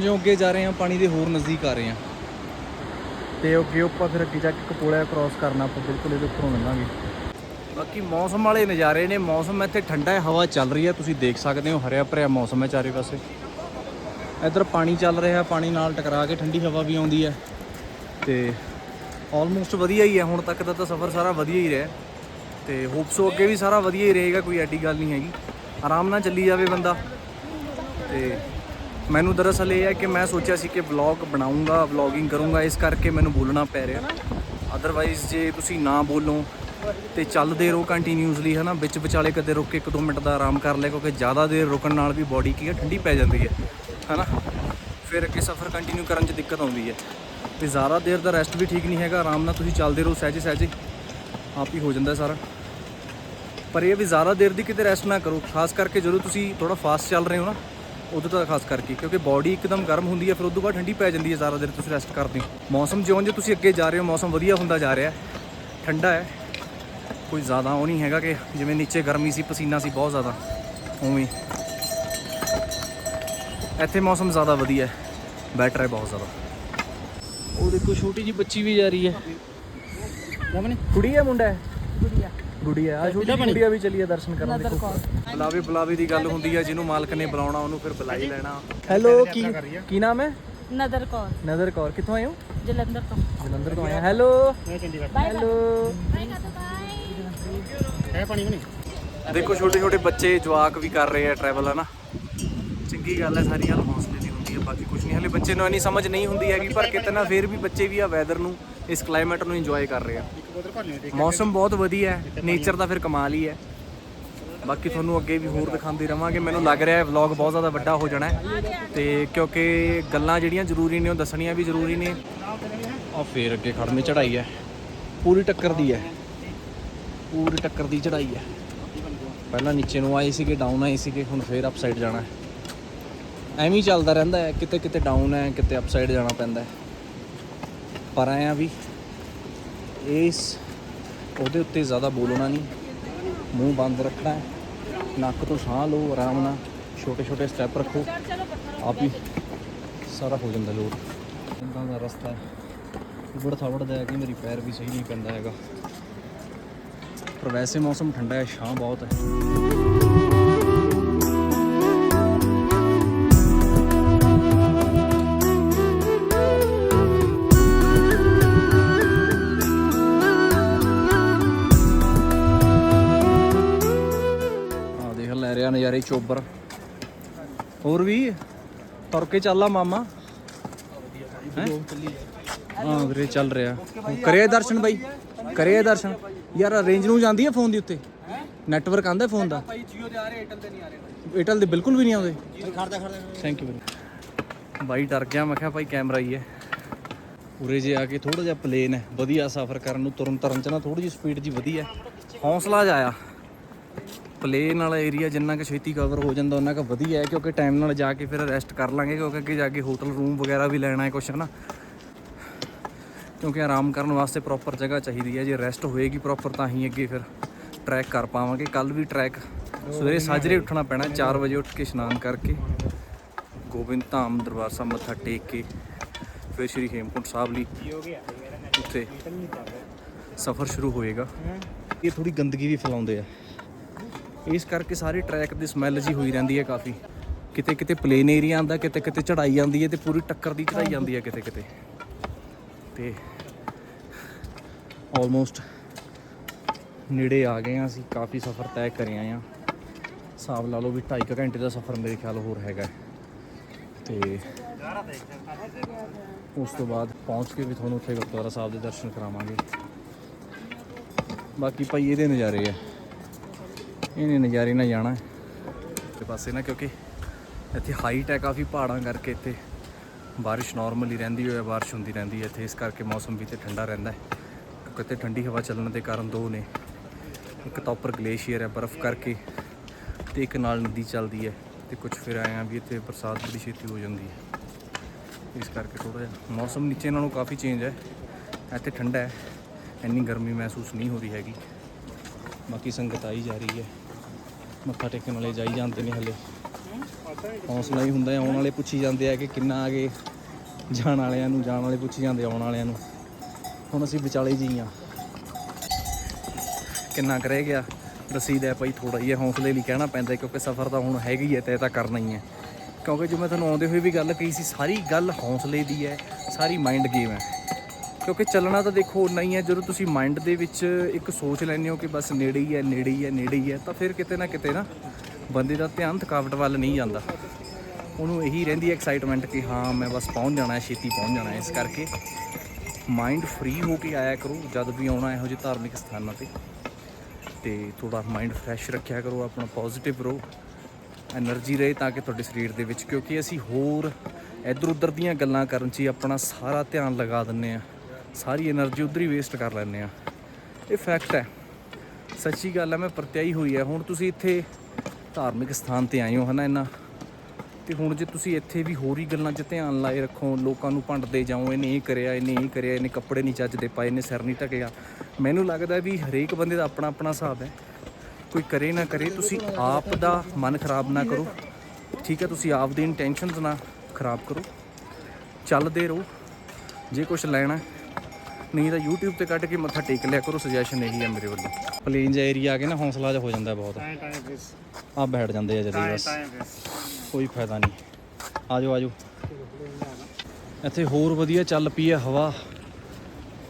ਜਿਉਂ-ਜਿਉਂ ਅੱਗੇ ਜਾ ਰਹੇ ਹਾਂ ਪਾਣੀ ਦੇ ਹੋਰ ਨਜ਼ਦੀਕ ਆ ਰਹੇ ਹਾਂ। ਤੇ ਅੱਗੇ ਉੱਪਰ ਫਿਰ ਅੱਗੇ ਜਾ ਕੇ ਕਪੋਲਾ ਕ੍ਰਾਸ ਕਰਨਾ ਆਪਾਂ ਬਿਲਕੁਲ ਇਹਦੇ ਉੱਪਰੋਂ ਲੰਘਾਂਗੇ। ਬਾਕੀ ਮੌਸਮ ਵਾਲੇ ਨਜ਼ਾਰੇ ਨੇ ਮੌਸਮ ਇੱਥੇ ਠੰਡਾ ਹੈ ਹਵਾ ਚੱਲ ਰਹੀ ਹੈ ਤੁਸੀਂ ਦੇਖ ਸਕਦੇ ਹੋ ਹਰਿਆ ਭਰਿਆ ਮੌਸਮ ਹੈ ਚਾਰੇ ਪਾਸੇ। ਇੱਧਰ ਪਾਣੀ ਚੱਲ ਰਿਹਾ ਪਾਣੀ ਨਾਲ ਟਕਰਾ ਕੇ ਠੰਡੀ ਹਵਾ ਵੀ ਆਉਂਦੀ ਹੈ। ਤੇ ਆਲਮੋਸਟ ਵਧੀਆ ਹੀ ਹੈ ਹੁਣ ਤੱਕ ਦਾ ਤਾਂ ਸਫ਼ਰ ਸਾਰਾ ਵਧੀਆ ਹੀ ਰਿਹਾ ਤੇ ਹੋਪਸੋ ਅੱਗੇ ਵੀ ਸਾਰਾ ਵਧੀਆ ਹੀ ਰਹੇਗਾ ਕੋਈ ਐਡੀ ਗੱਲ ਨਹੀਂ ਹੈਗੀ। ਆਰਾਮ ਨਾਲ ਚੱਲੀ ਜਾਵੇ ਬੰਦਾ। ਤੇ ਮੈਨੂੰ ਦਰਅਸਲ ਇਹ ਹੈ ਕਿ ਮੈਂ ਸੋਚਿਆ ਸੀ ਕਿ ਵਲੌਗ ਬਣਾਉਂਗਾ ਵਲੌਗਿੰਗ ਕਰੂੰਗਾ, ਇਸ ਕਰਕੇ ਮੈਨੂੰ ਬੋਲਣਾ ਪੈ ਰਿਹਾ। ਅਦਰਵਾਈਜ਼ ਜੇ ਤੁਸੀਂ ਨਾ ਬੋਲੋ ਤੇ ਚੱਲਦੇ ਰਹੋ ਕੰਟੀਨਿਊਸਲੀ ਹਨਾ? ਵਿੱਚ ਵਿਚਾਲੇ ਕਦੇ ਰੁਕ ਕੇ 1-2 ਮਿੰਟ ਦਾ ਆਰਾਮ ਕਰ ਲਿਆ, ਕਿਉਂਕਿ ਜ਼ਿਆਦਾ ਦੇਰ ਰੁਕਣ ਨਾਲ ਵੀ ਬਾਡੀ ਕੀ ਹੈ, ਠੰਡੀ ਪੈ ਜਾਂਦੀ ਹੈ, ਹਨਾ? ਫਿਰ ਅੱਗੇ ਸਫ਼ਰ ਕੰਟੀਨਿਊ ਕਰਨ 'ਚ ਦਿੱਕਤ ਆਉਂਦੀ ਹੈ। ਤੇ ਜ਼ਿਆਦਾ ਦੇਰ ਦਾ ਰੈਸਟ ਵੀ ਠੀਕ ਨਹੀਂ ਹੈਗਾ, ਆਰਾਮ ਨਾਲ ਤੁਸੀਂ ਚੱਲਦੇ ਰਹੋ ਸਹਿਜੇ ਸਹਿਜੇ। ਆਪ ਹੀ ਹੋ ਜਾਂਦਾ ਸਾਰਾ। ਪਰ ਇਹ ਵੀ ਜ਼ਿਆਦਾ ਦੇਰ ਦੀ ਕਿਤੇ ਰੈਸਟ ਨਾ ਕਰੋ, ਖਾਸ ਕਰਕੇ ਜਦੋਂ ਤੁਸੀਂ ਥੋੜਾ ਫਾਸਟ ਚੱਲ ਰਹੇ ਹੋ ਨਾ ਉਦੋਂ ਤਾਂ ਖਾਸ ਕਰਕੇ ਕਿਉਂਕਿ ਬਾਡੀ ਇੱਕਦਮ ਗਰਮ ਹੁੰਦੀ ਹੈ ਫਿਰ ਉਦੋਂ ਬਾਅਦ ਠੰਡੀ ਪੈ ਜਾਂਦੀ ਹੈ ਜ਼ਿਆਦਾ ਦੇਰ ਤੁਸੀਂ ਰੈਸਟ ਕਰਦੇ ਹੋ। ਮੌਸਮ ਜਿਉਂ ਜਿਉਂ ਤੁਸੀਂ ਅੱਗੇ ਜਾ ਰਹੇ ਹੋ ਮੌਸਮ ਵਧੀਆ ਹੁੰਦਾ ਜਾ ਰਿਹਾ ਠੰਡਾ ਹੈ। ਕੋਈ ਜ਼ਿਆਦਾ ਉਹ ਨਹੀਂ ਹੈਗਾ ਕਿ ਜਿਵੇਂ ਨੀਚੇ ਗਰਮੀ ਸੀ ਪਸੀਨਾ ਸੀ ਬਹੁਤ ਜ਼ਿਆਦਾ। ਉਵੇਂ। ਇੱਥੇ ਮੌਸਮ ਜ਼ਿਆਦਾ ਵਧੀਆ ਹੈ। ਬੈਟਰ ਹੈ ਬਹੁਤ ਜ਼ਿਆਦਾ। ਉਹ ਦੇਖੋ ਛੋਟੀ ਜੀ ਬੱਚੀ ਵੀ ਜਾ ਰਹੀ ਹੈ। ਕੁੜੀ ਹੈ ਮੁੰਡਾ ਹੈ? ਗੁੜੀਆ ਆ ਛੋਟੀ ਗੁੜੀਆ ਵੀ ਚੱਲੀ ਹੈ ਦਰਸ਼ਨ ਕਰਨ ਦੇਖੋ। ਬੁਲਾਵੇ ਬੁਲਾਵੇ ਦੀ ਗੱਲ ਹੁੰਦੀ ਹੈ ਜਿਹਨੂੰ ਮਾਲਕ ਨੇ ਬੁਲਾਉਣਾ ਉਹਨੂੰ ਫਿਰ ਬੁਲਾ ਹੀ ਲੈਣਾ। ਹੈਲੋ ਕੀ ਕੀ ਨਾਮ ਹੈ? ਨਦਰ ਕੌਰ ਨਜ਼ਰ ਕੌਰ ਕਿੱਥੋਂ ਆਏ ਹੋ? ਜਲੰਧਰ ਤੋਂ। ਜਲੰਧਰ ਤੋਂ ਆਏ ਹੋ ਹੈਲੋ ਮੈਂ ਚੰਡੀਗੜ੍ਹ ਹੈਲੋ ਹੈ ਪਾਣੀ ਬਣੀ ਦੇਖੋ ਛੋਟੇ ਛੋਟੇ ਬੱਚੇ ਜਵਾਕ ਵੀ ਕਰ ਰਹੇ ਆ ਟਰੈਵਲ ਹੈ ਨਾ ਚੰਗੀ ਗੱਲ ਹੈ ਸਾਰੀ ਗੱਲ ਹੌਸਲੇ ਦੀ ਹੁੰਦੀ ਹੈ ਬਾਕੀ ਕੁਝ ਨਹੀਂ। ਹਲੇ ਬੱਚੇ ਨੂੰ ਇੰਨੀ ਸਮਝ ਨਹੀਂ ਹੁੰਦੀ ਹੈਗੀ ਪਰ ਕਿਤੇ ਨਾ ਫੇਰ ਵੀ ਬੱਚੇ ਵੀ ਆ ਵੈਦਰ ਨੂੰ ਇਸ ਕਲਾਈਮੇਟ ਨੂੰ ਇੰਜੋਏ ਕਰ ਰਹੇ ਆ। ਮੌਸਮ ਬਹੁਤ ਵਧੀਆ ਹੈ ਨੇਚਰ ਦਾ ਫਿਰ ਕਮਾਲ ਹੀ ਹੈ। ਬਾਕੀ ਤੁਹਾਨੂੰ ਅੱਗੇ ਵੀ ਹੋਰ ਦਿਖਾਉਂਦੇ ਰਵਾਂਗੇ। ਮੈਨੂੰ ਲੱਗ ਰਿਹਾ ਹੈ ਵਲੌਗ ਬਹੁਤ ਜ਼ਿਆਦਾ ਵੱਡਾ ਹੋ ਜਾਣਾ ਹੈ। ਤੇ ਕਿਉਂਕਿ ਗੱਲਾਂ ਜਿਹੜੀਆਂ ਜ਼ਰੂਰੀ ਨੇ ਉਹ ਦੱਸਣੀਆਂ ਵੀ ਜ਼ਰੂਰੀ ਨੇ। ਆ ਫੇਰ ਅੱਗੇ ਖੜਨੇ ਚੜਾਈ ਹੈ। ਪੂਰੀ ਟੱਕਰ ਦੀ ਹੈ। ਪੂਰੀ ਟੱਕਰ ਦੀ ਚੜਾਈ ਹੈ। ਪਹਿਲਾਂ ਨੀਚੇ ਨੂੰ ਆਏ ਸੀਗੇ ਡਾਊਨ ਆਏ ਸੀਗੇ ਹੁਣ ਫੇਰ ਅਪ ਸਾਈਡ ਜਾਣਾ ਹੈ। ਐਵੇਂ ਹੀ ਚੱਲਦਾ ਰਹਿੰਦਾ ਹੈ। ਕਿਤੇ ਕਿਤੇ ਡਾਊਨ ਹੈ ਕਿਤੇ ਅਪ ਸਾਈਡ ਜਾਣਾ ਪੈਂਦਾ ਹੈ। ਪਰ ਆਏ ਆ ਵੀ ਇਸ ਉਹਦੇ ਉੱਤੇ ਜ਼ਿਆਦਾ ਬੋਲਣਾ ਨਹੀਂ। ਮੂੰਹ ਬੰਦ ਰੱਖਣਾ ਨੱਕ ਤੋਂ ਸਾਹ ਲਓ ਆਰਾਮ ਨਾਲ। ਛੋਟੇ ਛੋਟੇ ਸਟੈਪ ਰੱਖੋ। ਆਪ ਹੀ ਸਾਰਾ ਹੋ ਜਾਂਦਾ ਲੋਡ। ਇੰਦਾਂ ਦਾ ਰਸਤਾ ਹੈ। ਉਬੜ ਥਾਵੜ ਦਾ ਹੈ ਕਿ ਮੇਰੀ ਪੈਰ ਵੀ ਸਹੀ ਨਹੀਂ ਪੈਂਦਾ ਹੈਗਾ। ਪਰ ਵੈਸੇ ਮੌਸਮ ਠੰਡਾ ਹੈ, ਛਾਂ ਬਹੁਤ ਹੈ। ਚੋਬਰ ਹੋਰ ਵੀ? ਤੁਰ ਕੇ ਚੱਲਾ ਮਾਮਾ। ਹੈਂ? ਹਾਂ, ਵੀਰੇ, ਚੱਲ ਰਿਹਾ। ਕਰਿਆ ਦਰਸ਼ਨ ਬਾਈ, ਕਰਿਆ ਦਰਸ਼ਨ। ਯਾਰ ਰੇਂਜ ਨੂੰ ਜਾਂਦੀ ਹੈ ਫੋਨ ਦੀ ਉੱਤੇ? ਨੈਟਵਰਕ ਆਂਦਾ ਫੋਨ ਦਾ? ਭਾਈ ਜੀਓ ਦੇ ਆ ਰਹੇ ਏਅਰਟੈਲ ਦੇ ਨਹੀਂ ਆ ਰਹੇ ਏਅਰਟੈਲ ਦੇ ਬਿਲਕੁਲ ਵੀ ਨਹੀਂ ਆਉਂਦੇ। ਖੜਦਾ ਖੜਦਾ ਥੈਂਕ ਯੂ ਵੀਰੇ। ਬਾਈ, ਡਰ ਗਿਆ, ਮੈਂ ਕਿਹਾ ਭਾਈ ਕੈਮਰਾ ਹੀ ਹੈ। ਉਰੇ ਜੇ ਆ ਕੇ ਥੋੜਾ ਜਿਹਾ ਪਲੇਨ ਹੈ, ਵਧੀਆ ਸਫ਼ਰ ਕਰਨ ਨੂੰ ਤੁਰਨ ਤਰਨ ਚ ਨਾ ਥੋੜੀ ਜਿਹੀ ਸਪੀਡ ਜੀ ਵਧੀਆ ਹੈ। ਹੌਸਲਾ ਜਾਇਆ ਪਲੇਨ ਵਾਲਾ ਏਰੀਆ ਜਿੰਨਾ ਕਿ ਛੇਤੀ ਕਵਰ ਹੋ ਜਾਂਦਾ ਉਹਨਾਂ ਕੁ ਵਧੀਆ ਹੈ, ਕਿਉਂਕਿ ਟਾਈਮ ਨਾਲ ਜਾ ਕੇ ਫਿਰ ਰੈਸਟ ਕਰ ਲਾਂਗੇ, ਕਿਉਂਕਿ ਅੱਗੇ ਜਾ ਕੇ ਹੋਟਲ ਰੂਮ ਵਗੈਰਾ ਵੀ ਲੈਣਾ ਹੈ ਕੁਛ ਨਾ? ਕਿਉਂਕਿ ਆਰਾਮ ਕਰਨ ਵਾਸਤੇ ਪ੍ਰੋਪਰ ਜਗ੍ਹਾ ਚਾਹੀਦੀ ਹੈ, ਜੇ ਰੈਸਟ ਹੋਏਗੀ ਪ੍ਰੋਪਰ ਤਾਂ ਹੀ ਅੱਗੇ ਫਿਰ ਟਰੈਕ ਕਰ ਪਾਵਾਂਗੇ। ਕੱਲ ਵੀ ਟਰੈਕ ਸਵੇਰੇ ਸਾਜਰੇ ਉੱਠਣਾ ਪੈਣਾ 4 ਵਜੇ ਉੱਠ ਕੇ ਇਸ਼ਨਾਨ ਕਰਕੇ। ਗੋਬਿੰਦ ਧਾਮ ਦਰਬਾਰ ਸਾਹਿਬ ਮੱਥਾ ਟੇਕ ਕੇ, ਫਿਰ ਸ਼੍ਰੀ ਹੇਮਕੁੰਟ ਸਾਹਿਬ ਲਈ ਉੱਥੇ ਸਫ਼ਰ ਸ਼ੁਰੂ ਹੋਏਗਾ। ਇਹ ਥੋੜੀ ਗੰਦਗੀ ਵੀ ਫੈਲਾਉਂਦੇ ਆ। ਇਸ ਕਰਕੇ ਸਾਰੇ ਟਰੈਕ ਦੀ ਸਮੈਲ ਜੀ ਹੋਈ ਰਹਿੰਦੀ ਹੈ ਕਾਫੀ। ਕਿਤੇ ਕਿਤੇ ਪਲੇਨ ਏਰੀਆ ਆਂਦਾ ਕਿਤੇ ਕਿਤੇ ਚੜਾਈ ਜਾਂਦੀ ਹੈ ਤੇ ਪੂਰੀ ਟੱਕਰ ਦੀ ਚੜਾਈ ਜਾਂਦੀ ਹੈ ਕਿਤੇ ਕਿਤੇ। ਤੇ ਆਲਮੋਸਟ ਨੇੜੇ ਆ ਗਏ ਆ ਅਸੀਂ, ਕਾਫੀ ਸਫ਼ਰ ਤੈਅ ਕਰੇ ਆਏ ਆ ਹਿਸਾਬ ਲਾ ਲਓ ਵੀ 2.5 ਘੰਟੇ ਦਾ ਸਫ਼ਰ ਮੇਰੇ ਖਿਆਲ ਹੋਰ ਹੈਗਾ ਤੇ ਉਸ ਤੋਂ ਬਾਅਦ ਪਹੁੰਚ ਕੇ ਵੀ ਤੁਹਾਨੂੰ ਉੱਥੇ ਗੁਰਦੁਆਰਾ ਸਾਹਿਬ ਦੇ ਦਰਸ਼ਨ ਕਰਾਵਾਂਗੇ। ਬਾਕੀ ਭਾਈ, ਇਹਦੇ ਨਜ਼ਾਰੇ ਆ। ਇਹਨੇ ਨਜ਼ਾਰੇ ਨਾਲ ਜਾਣਾ ਤੇ ਪਾਸੇ ਨਾ ਕਿਉਂਕਿ ਇੱਥੇ ਹਾਈਟ ਹੈ ਕਾਫੀ ਪਹਾੜਾਂ ਕਰਕੇ ਇੱਥੇ ਬਾਰਿਸ਼ ਨਾਰਮਲੀ ਰਹਿੰਦੀ ਹੋਇਆ ਬਾਰਿਸ਼ ਹੁੰਦੀ ਰਹਿੰਦੀ ਹੈ ਇੱਥੇ, ਇਸ ਕਰਕੇ ਮੌਸਮ ਵੀ ਤੇ ਠੰਡਾ ਰਹਿੰਦਾ ਹੈ। ਕਿਉਂਕਿ ਇੱਥੇ ਠੰਡੀ ਹਵਾ ਚੱਲਣ ਦੇ ਕਾਰਨ ਦੋ ਨੇ, ਇੱਕ ਤਾਂ ਉੱਪਰ ਗਲੇਸ਼ੀਅਰ ਹੈ ਬਰਫ਼ ਕਰਕੇ ਤੇ ਇੱਕ ਨਾਲ ਨਦੀ ਚੱਲਦੀ ਹੈ ਤੇ ਕੁਝ ਫਿਰ ਆਇਆ ਵੀ ਇੱਥੇ ਬਰਸਾਤ ਬੜੀ ਛੇਤੀ ਹੋ ਜਾਂਦੀ ਹੈ। ਇਸ ਕਰਕੇ ਥੋੜਾ ਜਿਹਾ ਮੌਸਮ ਨੀਚੇ ਨਾਲੋਂ ਕਾਫੀ ਚੇਂਜ ਹੈ। ਇੱਥੇ ਠੰਡਾ ਹੈ, ਇੰਨੀ ਗਰਮੀ ਮਹਿਸੂਸ ਨਹੀਂ ਹੋ ਰਹੀ ਹੈਗੀ। ਬਾਕੀ ਸੰਗਤ ਆਈ ਜਾ ਰਹੀ ਹੈ। ਮੱਥਾ ਟੇਕਣ ਵਾਲੇ ਜਾਈ ਜਾਂਦੇ ਨੇ ਹਲੇ। ਹੌਸਲਾ ਹੀ ਹੁੰਦਾ ਆਉਣ ਵਾਲੇ ਪੁੱਛੀ ਜਾਂਦੇ ਆ ਕਿ ਕਿੰਨਾ ਆਗੇ ਜਾਣ ਵਾਲਿਆਂ ਨੂੰ, ਜਾਣ ਵਾਲੇ ਪੁੱਛੀ ਜਾਂਦੇ ਆਉਣ ਵਾਲਿਆਂ ਨੂੰ। ਹੁਣ ਅਸੀਂ ਵਿਚਾਲੇ ਜੀ ਆ ਕਿੰਨਾ ਕਰੇ ਗਿਆ? ਰਸੀਦ ਹੈ ਭਾਈ ਥੋੜਾ ਹੀ ਹੈ, ਹੌਸਲੇ ਲਈ ਕਹਿਣਾ ਪੈਂਦਾ ਕਿਉਂਕਿ ਸਫ਼ਰ ਤਾਂ ਹੁਣ ਹੈਗਾ ਹੀ ਹੈ ਤੈਅ ਤਾਂ ਕਰਨਾ ਹੀ ਹੈ। ਕਿਉਂਕਿ ਜੋ ਮੈਂ ਤੁਹਾਨੂੰ ਆਉਂਦੇ ਹੋਏ ਵੀ ਗੱਲ ਕਹੀ ਸੀ, ਸਾਰੀ ਗੱਲ ਹੌਸਲੇ ਦੀ ਹੈ, ਸਾਰੀ ਮਾਈਂਡ ਗੇਮ ਹੈ। ਕਿਉਂਕਿ ਚੱਲਣਾ ਤਾਂ ਦੇਖੋ ਉਨਾ ਹੀ ਹੈ, ਜਦੋਂ ਤੁਸੀਂ ਮਾਈਂਡ ਦੇ ਵਿੱਚ ਇੱਕ ਸੋਚ ਲੈਂਦੇ ਹੋ ਕਿ ਬਸ ਨੇੜੇ ਹੀ ਹੈ, ਨੇੜੇ ਹੀ ਹੈ, ਨੇੜੇ ਹੀ ਹੈ, ਤਾਂ ਫਿਰ ਕਿਤੇ ਨਾ ਕਿਤੇ ਨਾ ਬੰਦੇ ਦਾ ਧਿਆਨ ਥਕਾਵਟ ਵੱਲ ਨਹੀਂ ਜਾਂਦਾ। ਉਹਨੂੰ ਇਹੀ ਰਹਿੰਦੀ ਐਕਸਾਈਟਮੈਂਟ ਕਿ ਹਾਂ, ਮੈਂ ਬਸ ਪਹੁੰਚ ਜਾਣਾ ਹੈ, ਛੇਤੀ ਪਹੁੰਚ ਜਾਣਾ ਹੈ। ਇਸ ਕਰਕੇ ਮਾਈਂਡ ਫ੍ਰੀ ਹੋ ਕੇ ਆਇਆ ਕਰੋ, ਜਦ ਵੀ ਆਉਣਾ ਇਹੋ ਜਿਹੇ ਧਾਰਮਿਕ ਸਥਾਨਾਂ ਤੇ। ਤੇ ਥੋੜਾ ਮਾਈਂਡ ਫਰੈਸ਼ ਰੱਖਿਆ ਕਰੋ, ਆਪਣਾ ਪੋਜ਼ਿਟਿਵ ਰਹੋ ਐਨਰਜੀ ਰਹੇ ਤਾਂ ਕਿ ਤੁਹਾਡੇ ਸਰੀਰ ਦੇ ਵਿੱਚ, ਕਿਉਂਕਿ ਅਸੀਂ ਹੋਰ ਇਧਰ ਉਧਰ ਦੀਆਂ ਗੱਲਾਂ ਕਰਨ 'ਚ ਆਪਣਾ ਸਾਰਾ ਧਿਆਨ ਲਗਾ ਦਿੰਨੇ ਆ ਸਾਰੀ એનર્ਜੀ ਉਧਰ ਹੀ ਵੇਸਟ ਕਰ ਲੈਂਦੇ ਆ। ਇਹ ਫੈਕਟ ਹੈ। ਸੱਚੀ ਗੱਲ ਹੈ ਮੈਂ ਪ੍ਰਤਿਆਈ ਹੋਈ ਹੈ ਹੁਣ ਤੁਸੀਂ ਇੱਥੇ ਧਾਰਮਿਕ ਸਥਾਨ ਤੇ ਆਏ ਹੋ, ਹਨਾ ਇਹਨਾਂ ਤੇ ਹੁਣ ਜੇ ਤੁਸੀਂ ਇੱਥੇ ਵੀ ਹੋਰ ਹੀ ਗੱਲਾਂ 'ਚ ਧਿਆਨ ਲਾਏ ਰੱਖੋ, ਲੋਕਾਂ ਨੂੰ ਭੰਡਦੇ ਜਾਓ, ਇਹਨੇ ਇਹ ਕਰਿਆ, ਇਹਨੇ ਇਹ ਕਰਿਆ, ਇਹਨੇ ਕੱਪੜੇ ਨਹੀਂ ਚੱਜ ਦੇ ਪਾਏ, ਇਹਨੇ ਸਿਰ ਨਹੀਂ ਢਕਿਆ। ਮੈਨੂੰ ਲੱਗਦਾ ਵੀ ਹਰੇਕ ਬੰਦੇ ਦਾ ਆਪਣਾ ਆਪਣਾ ਹਿਸਾਬ ਹੈ। ਕੋਈ ਕਰੇ ਨਾ ਕਰੇ, ਤੁਸੀਂ ਆਪ ਦਾ ਮਨ ਖਰਾਬ ਨਾ ਕਰੋ। ਠੀਕ ਹੈ, ਤੁਸੀਂ ਆਪ ਦੀ ਇੰਟੈਂਸ਼ਨਸ ਨਾ ਖਰਾਬ ਕਰੋ। ਚੱਲਦੇ ਰਹੋ। ਜੇ ਕੁਝ ਲੈਣਾ ਨਹੀਂ ਤਾਂ YouTube ਤੇ ਕੱਢ ਕੇ ਮੱਥਾ ਟੇਕ ਲਿਆ ਕਰੋ ਸੁਜੈਸ਼ਨ ਇਹੀ ਹੈ ਮੇਰੇ ਵੱਲੋਂ। ਪਲੇਨ ਜਿਹਾ ਏਰੀਆ ਆ ਕੇ ਨਾ ਹੌਸਲਾ ਜਿਹਾ ਹੋ ਜਾਂਦਾ ਬਹੁਤ। ਆ ਬੈਠ ਜਾਂਦੇ ਆ ਜਦੀ ਬਸ। ਕੋਈ ਫਾਇਦਾ ਨਹੀਂ। ਆਜੋ ਆਜੋ। ਇੱਥੇ ਹੋਰ ਵਧੀਆ ਚੱਲ ਪਈ ਹੈ ਹਵਾ।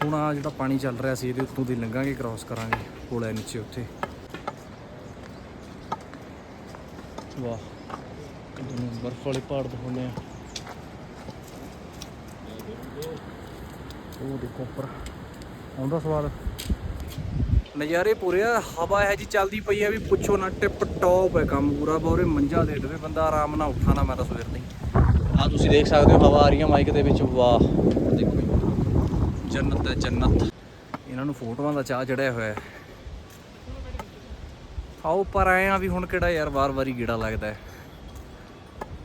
ਹੁਣ ਆ ਜਿਹੜਾ ਪਾਣੀ ਚੱਲ ਰਿਹਾ ਸੀ ਇਹਦੇ ਉੱਤੋਂ ਦੀ ਲੰਘਾਂਗੇ ਕ੍ਰਾਸ ਕਰਾਂਗੇ ਕੋਲ ਹੈ ਨੀਚੇ ਉੱਥੇ। ਵਾਹ। ਬਰਫ਼ ਵਾਲੇ ਪਹਾੜ ਦਿਖਾਉਂਦੇ ਆ। ਉਹ ਦੇਖੋ ਉੱਪਰ। ਆਉਂਦਾ ਸਵਾਦ। ਨਜ਼ਾਰੇ ਪੂਰੇ ਆ ਹਵਾ ਹੈ ਜੀ ਚੱਲਦੀ ਪਈ ਹੈ ਵੀ ਪੁੱਛੋ ਨਾ ਟਿਪ ਟੌਪ ਹੈ ਕੰਮ ਪੂਰਾ ਬੋਰੇ ਮੰਜਾ ਦੇ ਦੇਵੇ ਬੰਦਾ ਆਰਾਮ ਨਾਲ ਉੱਠਾ ਨਾ ਮੈਂ ਤਾਂ ਸਵੇਰ ਨਹੀਂ ਆ ਤੁਸੀਂ ਦੇਖ ਸਕਦੇ ਹੋ ਹਵਾ ਆ ਰਹੀ ਹੈ ਮਾਈਕ ਦੇ ਵਿੱਚ ਵਾਹ। ਦੇਖੋ ਜੀ। ਜੰਨਤ ਹੈ ਜੰਨਤ। ਇਹਨਾਂ ਨੂੰ ਫੋਟੋਆਂ ਦਾ ਚਾਹ ਚੜਿਆ ਹੋਇਆ ਹੈ। ਆਓ ਪਰ ਆਏ ਆ ਵੀ ਹੁਣ ਕਿਹੜਾ ਯਾਰ ਵਾਰ-ਵਾਰੀ ਗੇੜਾ ਲੱਗਦਾ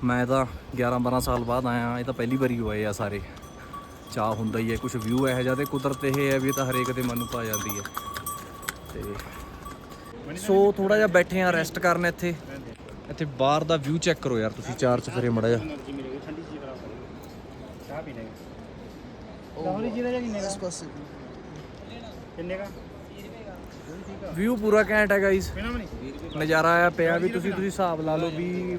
ਮੈਂ ਤਾਂ 11-12 ਸਾਲ ਬਾਅਦ ਆਇਆ ਇਹ ਤਾਂ ਪਹਿਲੀ ਵਾਰੀ ਹੋਏ ਆ ਸਾਰੇ। ਚਾਹ ਹੁੰਦਾ ਹੀ ਹੈ ਕੁਝ ਵਿਊ ਇਹੋ ਜਿਹਾ ਤੇ ਕੁਦਰਤ ਇਹ ਹੈ ਵੀ ਤਾਂ ਹਰੇਕ ਦੇ ਮਨ ਨੂੰ ਪਾ ਜਾਂਦੀ ਹੈ। ਤੇ ਸੋ ਥੋੜਾ ਜਿਹਾ ਬੈਠੇ ਆ ਰੈਸਟ ਕਰਨ ਇੱਥੇ। ਇੱਥੇ ਬਾਹਰ ਦਾ ਵਿਊ ਚੈੱਕ ਕਰੋ ਯਾਰ ਤੁਸੀਂ ਚਾਰ ਚ ਫਿਰੇ ਮੜਾ ਜਾ ਵਿਊ ਪੂਰਾ ਘੈਂਟ ਹੈ ਗਾਇਸ ਨਜ਼ਾਰਾ ਆਇਆ ਪਿਆ ਵੀ ਤੁਸੀਂ ਤੁਸੀਂ ਹਿਸਾਬ ਲਾ ਲਓ ਵੀ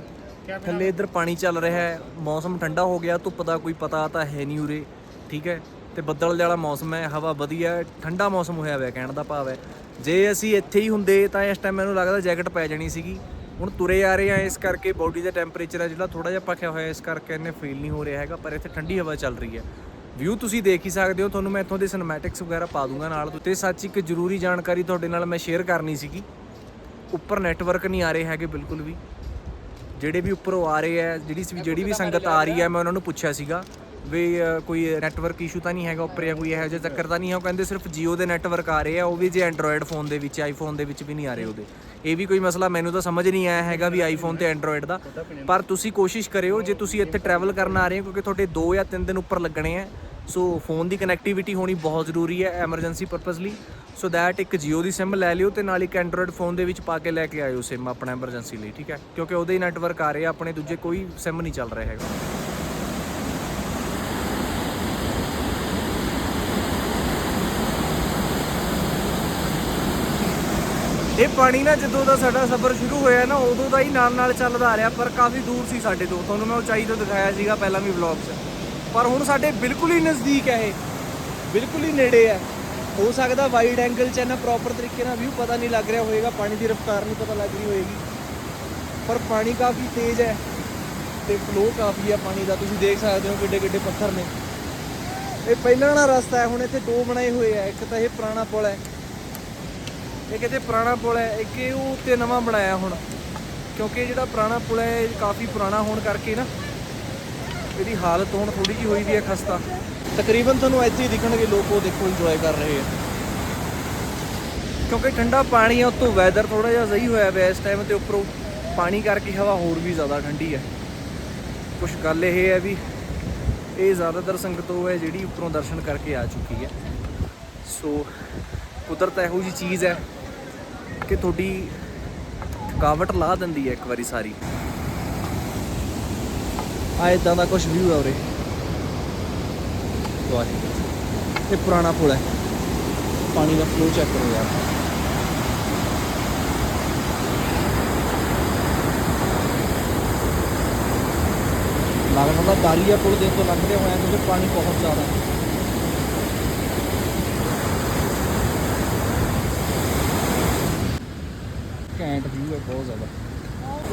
ਥੱਲੇ ਇਧਰ ਪਾਣੀ ਚੱਲ ਰਿਹਾ ਹੈ ਮੌਸਮ ਠੰਡਾ ਹੋ ਗਿਆ ਧੁੱਪ ਦਾ ਕੋਈ ਪਤਾ ਤਾਂ ਹੈ ਨਹੀਂ ਉਰੇ। ਠੀਕ ਹੈ? ਤੇ ਬੱਦਲ ਵਾਲਾ ਮੌਸਮ ਹੈ ਹਵਾ ਵਧੀਆ ਹੈ ਠੰਡਾ ਮੌਸਮ ਹੋਇਆ ਹੋਇਆ ਕਹਿਣ ਦਾ ਭਾਵ ਹੈ। ਜੇ ਅਸੀਂ ਇੱਥੇ ਹੀ ਹੁੰਦੇ ਤਾਂ ਇਸ ਟਾਈਮ ਮੈਨੂੰ ਲੱਗਦਾ ਜੈਕਟ ਪੈ ਜਾਣੀ ਸੀਗੀ। ਹੁਣ ਤੁਰੇ ਆ ਰਹੇ ਆ ਇਸ ਕਰਕੇ ਬਾਡੀ ਦਾ ਟੈਂਪਰੇਚਰ ਹੈ ਜਿਹੜਾ ਥੋੜਾ ਜਿਹਾ ਭਖਿਆ ਹੋਇਆ ਇਸ ਕਰਕੇ ਇਹਨੇ ਫੀਲ ਨਹੀਂ ਹੋ ਰਿਹਾ ਹੈਗਾ ਪਰ ਇੱਥੇ ਠੰਡੀ ਹਵਾ ਚੱਲ ਰਹੀ ਹੈ। ਵਿਊ ਤੁਸੀਂ ਦੇਖ ਹੀ ਸਕਦੇ ਹੋ ਤੁਹਾਨੂੰ ਮੈਂ ਇੱਥੋਂ ਦੇ ਸਿਨੇਮੈਟਿਕਸ ਵਗੈਰਾ ਪਾ ਦੂੰਗਾ ਨਾਲ ਤੇ ਸੱਚ ਇੱਕ ਜ਼ਰੂਰੀ ਜਾਣਕਾਰੀ ਤੁਹਾਡੇ ਨਾਲ ਮੈਂ ਸ਼ੇਅਰ ਕਰਨੀ ਸੀਗੀ। ਉੱਪਰ ਨੈਟਵਰਕ ਨਹੀਂ ਆ ਰਹੇ ਹੈਗੇ ਬਿਲਕੁਲ ਵੀ। ਜਿਹੜੇ ਵੀ ਉੱਪਰੋਂ ਆ ਰਹੇ ਆ ਜਿਹੜੀ ਜਿਹੜੀ ਵੀ ਸੰਗਤ ਆ ਰਹੀ ਹੈ ਮੈਂ ਉਹਨਾਂ ਨੂੰ ਪੁੱਛਿਆ ਸੀਗਾ। ਵੀ ਕੋਈ ਨੈਟਵਰਕ ਇਸ਼ੂ ਤਾਂ ਨਹੀਂ ਹੈਗਾ ਉੱਪਰ ਜਾਂ ਕੋਈ ਇਹੋ ਜਿਹਾ ਚੱਕਰ ਤਾਂ ਨਹੀਂ ਹੈ। ਉਹ ਕਹਿੰਦੇ ਸਿਰਫ Jio ਦੇ ਨੈਟਵਰਕ ਆ ਰਹੇ ਆ, ਉਹ ਵੀ ਜੇ Android ਫੋਨ ਦੇ ਵਿੱਚ ਆਈਫੋਨ ਦੇ ਵਿੱਚ ਵੀ ਨਹੀਂ ਆ ਰਹੇ ਉਹਦੇ। ਇਹ ਵੀ ਕੋਈ ਮਸਲਾ ਮੈਨੂੰ ਤਾਂ ਸਮਝ ਨਹੀਂ ਆਇਆ ਹੈਗਾ ਵੀ ਆਈਫੋਨ ਤੇ Android ਦਾ। ਪਰ ਤੁਸੀਂ ਕੋਸ਼ਿਸ਼ ਕਰਿਓ, ਜੇ ਤੁਸੀਂ ਇੱਥੇ ਟਰੈਵਲ ਕਰਨ ਆ ਰਹੇ ਹੋ, ਕਿਉਂਕਿ ਤੁਹਾਡੇ 2 ਜਾਂ 3 ਦਿਨ ਉੱਪਰ ਲੱਗਣੇ ਆ। ਸੋ ਫੋਨ ਦੀ ਕਨੈਕਟੀਵਿਟੀ ਹੋਣੀ ਬਹੁਤ ਜ਼ਰੂਰੀ ਹੈ ਐਮਰਜੈਂਸੀ ਪਰਪਸ ਲਈ। ਸੋ ਦੈਟ ਇੱਕ Jio ਦੀ SIM ਲੈ ਲਿਓ ਤੇ ਨਾਲ ਇੱਕ Android ਫੋਨ ਦੇ ਵਿੱਚ ਪਾ ਕੇ ਲੈ ਕੇ ਆਇਓ SIM ਆਪਣਾ ਐਮਰਜੈਂਸੀ ਲਈ, ਠੀਕ ਹੈ? ਕਿਉਂਕਿ ਉਹਦੇ ਹੀ ਨੈਟਵਰਕ ਆ ਰਹੇ ਆ, ਆਪਣੇ ਦੂਜੇ ਕੋਈ SIM ਨਹੀਂ ਚੱਲ ਰਿਹਾ ਹੈਗਾ। ਇਹ ਪਾਣੀ ਨਾ ਜਦੋਂ ਦਾ ਸਾਡਾ ਸਫ਼ਰ ਸ਼ੁਰੂ ਹੋਇਆ ਨਾ, ਉਦੋਂ ਦਾ ਹੀ ਨਾਲ ਨਾਲ ਚੱਲਦਾ ਆ ਰਿਹਾ, ਪਰ ਕਾਫੀ ਦੂਰ ਸੀ ਸਾਡੇ ਤੋਂ। ਤੁਹਾਨੂੰ ਮੈਂ ਉਚਾਈ ਤੋਂ ਦਿਖਾਇਆ ਸੀਗਾ ਪਹਿਲਾਂ ਵੀ ਵਲੌਗ 'ਚ। ਪਰ ਹੁਣ ਸਾਡੇ ਬਿਲਕੁਲ ਹੀ ਨਜ਼ਦੀਕ ਹੈ ਇਹ। ਬਿਲਕੁਲ ਹੀ ਨੇੜੇ ਹੈ। ਹੋ ਸਕਦਾ ਵਾਈਡ ਐਂਗਲ 'ਚ ਇਹਨਾਂ ਪ੍ਰੋਪਰ ਤਰੀਕੇ ਨਾਲ ਵਿਊ ਪਤਾ ਨਹੀਂ ਲੱਗ ਰਿਹਾ ਹੋਏਗਾ, ਪਾਣੀ ਦੀ ਰਫ਼ਤਾਰ ਨਹੀਂ ਪਤਾ ਲੱਗ ਰਹੀ ਹੋਏਗੀ। ਪਰ ਪਾਣੀ ਕਾਫੀ ਤੇਜ਼ ਹੈ ਤੇ ਫਲੋ ਕਾਫੀ ਹੈ ਪਾਣੀ ਦਾ। ਤੁਸੀਂ ਦੇਖ ਸਕਦੇ ਹੋ ਕਿੱਡੇ ਕਿੱਡੇ ਪੱਥਰ ਨੇ। ਇਹ ਪਹਿਲਾਂ ਵਾਲਾ ਰਸਤਾ ਹੈ, ਹੁਣ ਇੱਥੇ ਦੋ ਬਣਾਏ ਹੋਏ ਆ। ਇੱਕ ਤਾਂ ਇਹ ਪੁਰਾਣਾ ਪੁਲ ਹੈ। ਇਹ ਕਿਤੇ ਪੁਰਾਣਾ ਪੁਲ ਹੈ, ਇੱਕ ਇਹ ਉਹ ਉੱਤੇ ਨਵਾਂ ਬਣਾਇਆ ਹੁਣ। ਕਿਉਂਕਿ ਇਹ ਜਿਹੜਾ ਪੁਰਾਣਾ ਪੁਲ ਹੈ, ਇਹ ਕਾਫੀ ਪੁਰਾਣਾ ਹੋਣ ਕਰਕੇ ਨਾ, ਇਹਦੀ ਹਾਲਤ ਹੁਣ ਥੋੜੀ ਜਿਹੀ ਹੋਈ ਵੀ ਹੈ ਖਸਤਾ। ਤਕਰੀਬਨ ਤੁਹਾਨੂੰ ਇੱਥੇ ਹੀ ਦਿਖਣਗੇ, ਲੋਕ ਉਹ ਦੇਖੋ ਇੰਜੋਏ ਕਰ ਰਹੇ ਆ ਕਿਉਂਕਿ ਠੰਡਾ ਪਾਣੀ ਆ ਉਤੋਂ ਵੈਦਰ ਥੋੜਾ ਜਿਹਾ ਸਹੀ ਹੋਇਆ ਪਿਆ ਇਸ ਟਾਈਮ ਤੇ, ਉੱਪਰੋਂ ਪਾਣੀ ਕਰਕੇ ਹਵਾ ਹੋਰ ਵੀ ਜ਼ਿਆਦਾ ਠੰਡੀ ਹੈ। ਕੁਝ ਗੱਲ ਇਹ ਹੈ ਵੀ, ਇਹ ਜ਼ਿਆਦਾਤਰ ਸੰਗਤ ਉਹ ਹੈ ਜਿਹੜੀ ਉੱਪਰੋਂ ਦਰਸ਼ਨ ਕਰਕੇ ਆ ਚੁੱਕੀ ਹੈ। ਸੋ ਕੁਦਰਤ ਇਹੋ ਜੀ ਚੀਜ਼ ਹੈ ਕਿ ਤੁਹਾਡੀ ਥਕਾਵਟ ਲਾ ਦਿੰਦੀ ਹੈ ਇੱਕ ਵਾਰੀ ਸਾਰੀ। ਆ ਇਦਾਂ ਦਾ ਕੁਝ ਵਿਊ ਹੈ ਉਰੇ। ਵਾਹਿਗੁਰੂ ਇਹ ਪੁਰਾਣਾ ਪੁਲ ਹੈ। ਪਾਣੀ ਦਾ ਫਲੋ ਚੈੱਕ ਕਰੋ ਯਾਰ। ਲੱਗਦਾ ਦਾਰੀਆ ਪੁਲ ਦੇ ਤੋਂ ਲੰਘਦੇ ਹੋਏ ਕਿਉਂਕਿ ਪਾਣੀ ਬਹੁਤ ਜ਼ਿਆਦਾ ਹੈ। ਘੈਂਟ ਬਹੁਤ ਜ਼ਿਆਦਾ।